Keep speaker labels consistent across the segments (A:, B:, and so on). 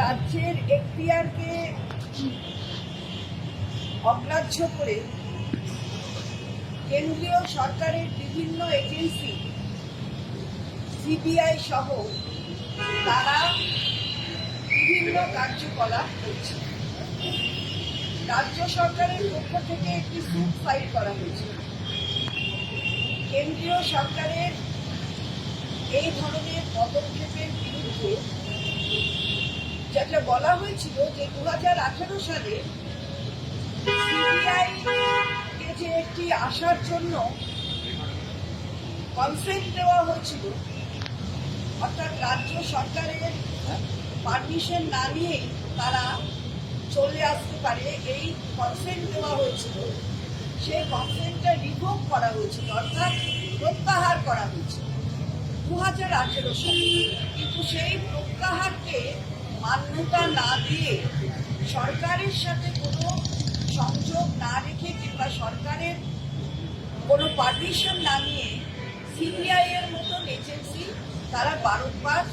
A: রাজ্যের এখতিয়ারকে অগ্রাহ্য করে কেন্দ্রীয় সরকারের বিভিন্ন এজেন্সি, সিবিআই সহ তারা বিভিন্ন কার্যকলাপ করছে। রাজ্য সরকারের পক্ষ থেকে একটি সুট ফাইল করা হয়েছে। কেন্দ্রীয় সরকারের এই ধরনের পদক্ষেপের বিরুদ্ধে যেটা বলা হয়েছিল যে দু হাজার আঠারো সালে সিবিআই যে একটি আসার জন্য কনসেন্ট দেওয়া হয়েছিল অর্থাৎ রাজ্য সরকারের পারমিশন না নিয়ে তারা চলে আসতে পারে এই কনসেন্ট দেওয়া হয়েছিল। সেই কনসেন্টটা রিভোক করা হয়েছিল অর্থাৎ প্রত্যাহার করা হয়েছিল। দু হাজার আঠেরো সালে। কিন্তু সেই প্রত্যাহারকে মান্যতা না দিয়ে সরকারের সাথে কোনো সংযোগ না রেখে কিংবা সরকারের কোনো পারমিশন না নিয়ে সিবিআই এর মতন এজেন্সি তারা বারংবার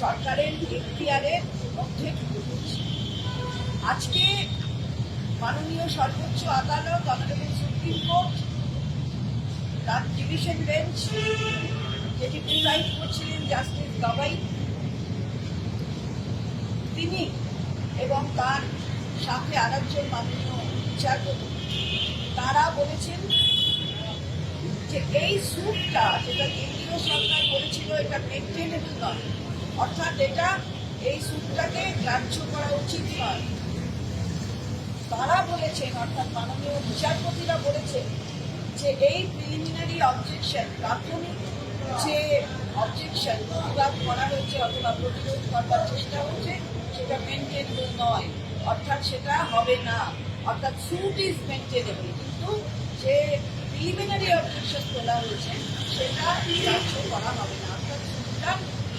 A: সরকারের এখতিয়ারের মধ্যে আজকে মাননীয় সর্বোচ্চ আদালত, অনারেবল সুপ্রিম কোর্ট, তার ডিভিশন বেঞ্চ যেটি প্রিসাইড করছিলেন জাস্টিস গাবাই তিনি এবং তার সাথে আরেকজন মাননীয় বিচারপতি, তারা বলেছেন যে এই স্যুটটা যেটা কেন্দ্রীয় সরকার বলেছিল এটা মেনটেনেবল নয়। অর্থাৎ এটা এই স্যুটটাকে গ্রাহ্য করা উচিত নয়। তারা বলেছেন, অর্থাৎ মাননীয় বিচারপতিরা বলেছেন যে এই প্রিলিমিনারি অবজেকশন প্রাথমিক যে অবজেকশন প্রতিবাদ করা হয়েছে অথবা প্রতিরোধ করবার চেষ্টা হচ্ছে সেটা মেনটেনেবল নয়। অর্থাৎ সেটা হবে না। অর্থাৎ সুট ইজ মেনটেনেবল কিন্তু যে প্রিলিমিনারি অবজেকশন তোলা হয়েছে, সেটা করা হবে না। অর্থাৎ সুটটা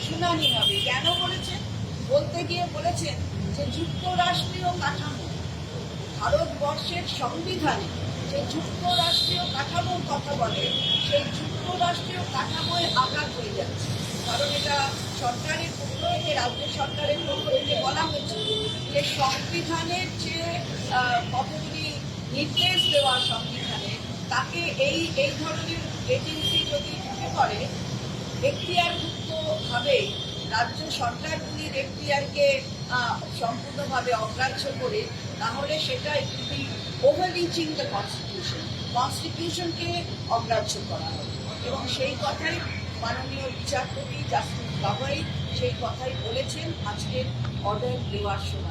A: শুনানি হবে। কেন বলেছেন? বলতে গিয়ে বলেছেন যে যুক্তরাষ্ট্রীয় কাঠামো, ভারতবর্ষের সংবিধানে যে যুক্তরাষ্ট্রীয় কাঠামোর কথা বলে, সেই যুক্তরাষ্ট্রীয় কাঠামোয় আঘাত হয়ে যাচ্ছে। কারণ এটা সরকারের পক্ষ রাজ্য সরকারের পক্ষ থেকে বলা হয়েছে যে সংবিধানের যে কতগুলি নির্দেশ দেওয়া সংবিধানে তাকে এই এই ধরনের এজেন্সি যদি ঢুকে পড়ে এখতিয়ারভুক্তভাবে রাজ্য সরকারগুলির এখতিয়ারকে সম্পূর্ণভাবে অগ্রাহ্য করে, তাহলে সেটা একটি রিচিং দ্য কনস্টিটিউশন কনস্টিটিউশনকে অগ্রাহ্য করা হবে। এবং সেই কথাই মাননীয় বিচারপতি জাস্টিস গাভাই সেই কথাই বলেছেন আজকের অর্ডার দেওয়ার সময়।